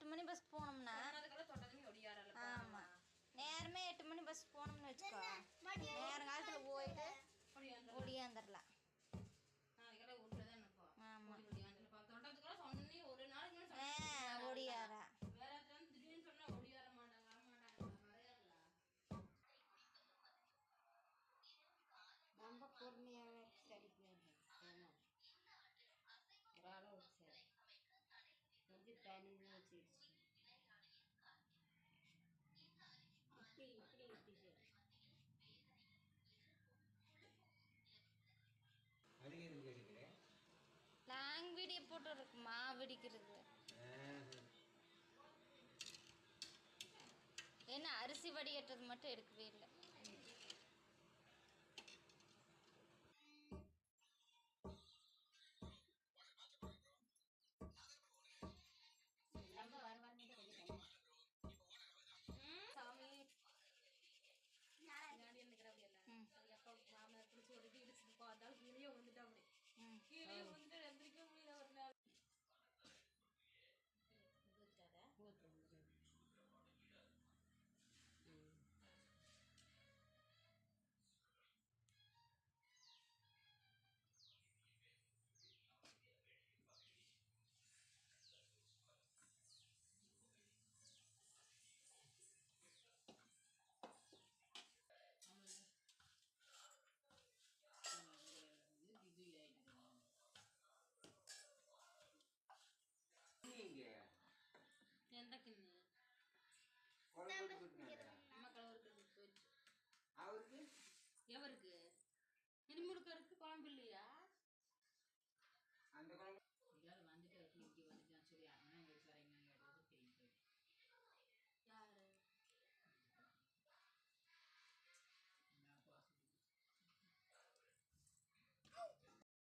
तो बस फ़ोन செய்யும் இப்படி இப்படி இப்படி லாங் வீடியோ போட்டு இருக்குமா வெடிக்கிறது ஏன்னா அரிசி வடிகட்டுறது மட்டும் எடுக்கவே இல்லை. అమ్మ కలవరికి ఎవరికి ఎనిమిది కొడుకు కోణం పిల్లి